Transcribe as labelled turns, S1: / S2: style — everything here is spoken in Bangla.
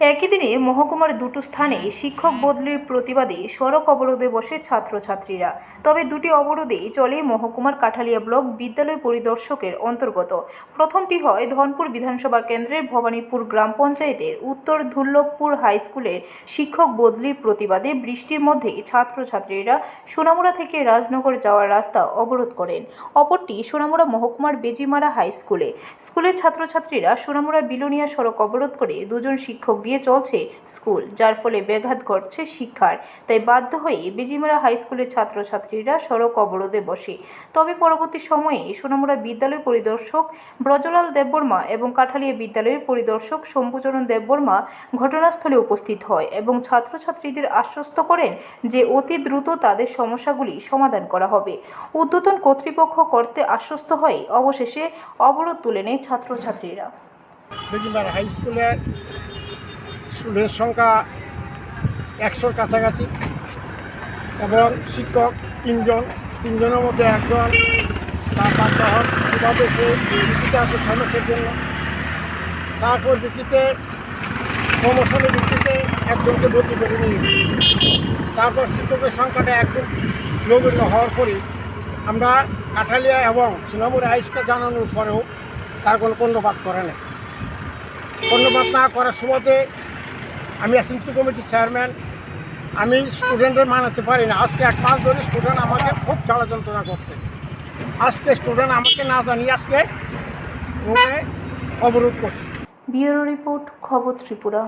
S1: একই দিনে মহকুমার দুটো স্থানে শিক্ষক বদলির প্রতিবাদে সড়ক অবরোধে বসে ছাত্রছাত্রীরা। তবে দুটি অবরোধেই চলে মহকুমার কাঠালিয়া ব্লক বিদ্যালয় পরিদর্শকের অন্তর্গত। প্রথমটি হয় ধনপুর বিধানসভা কেন্দ্রের ভবানীপুর গ্রাম পঞ্চায়েতের উত্তর দুর্লভপুর হাই স্কুলের শিক্ষক বদলির প্রতিবাদে বৃষ্টির মধ্যে ছাত্রছাত্রীরা সোনামুড়া থেকে রাজনগর যাওয়ার রাস্তা অবরোধ করেন। অপরটি সোনামুড়া মহকুমার বেজিমারা হাই স্কুলে। স্কুলের ছাত্রছাত্রীরা সোনামুড়া বিলোনিয়া সড়ক অবরোধ করে দুজন শিক্ষক দিয়ে চলছে স্কুল, যার ফলে ব্যাঘাত ঘটছে শিক্ষার। তাই বাধ্য হয়ে বেজিমারা হাই স্কুলের ছাত্রছাত্রীরা সড়ক অবরোধে বসে। তবে পরবর্তী সময়ে সোনামুড়া বিদ্যালয় পরিদর্শক ব্রজলাল দেববর্মা এবং কাঠালিয়া বিদ্যালয়ের পরিদর্শক শম্ভুচরণ দেববর্মা ঘটনাস্থলে উপস্থিত হয় এবং ছাত্রছাত্রীদের আশ্বস্ত করেন যে অতি দ্রুত তাদের সমস্যাগুলি সমাধান করা হবে। উদ্বোধন কর্তৃপক্ষ করতে আশ্বস্ত হয়ে অবশেষে অবরোধ তুলে নেয় ছাত্রছাত্রীরা।
S2: হাই স্কুলের স্টুডেন্ট সংখ্যা একশোর কাছাকাছি। এবং শিক্ষক তিনজন, তিনজনের মধ্যে একজন তার বাচ্চা সেভাবে সে শিক্ষিত আছে সমস্যার জন্য। তারপর ভিত্তিতে, প্রমোশনের ভিত্তিতে একজনকে বদলি করে নিয়ে তারপর শিক্ষকের সংখ্যাটা একদম নগণ্য হওয়ার পরে আমরা কাঠালিয়া এবং সোনামুড়ি হাইস্কুল জানানোর পরেও তার কোনো কর্ণপাত করে না ধন্যবাদ না করার সুবাদে আমি এসএমসি কমিটির চেয়ারম্যান। আমি স্টুডেন্টের মানাতে পারি না। আজকে এক মাস ধরে স্টুডেন্ট আমাকে খুব জ্বালা যন্ত্রণা করছে। আজকে স্টুডেন্ট আমাকে না জানিয়ে আজকে রুমে অবরোধ করছে।
S1: ব্যুরো রিপোর্ট, খবর ত্রিপুরা।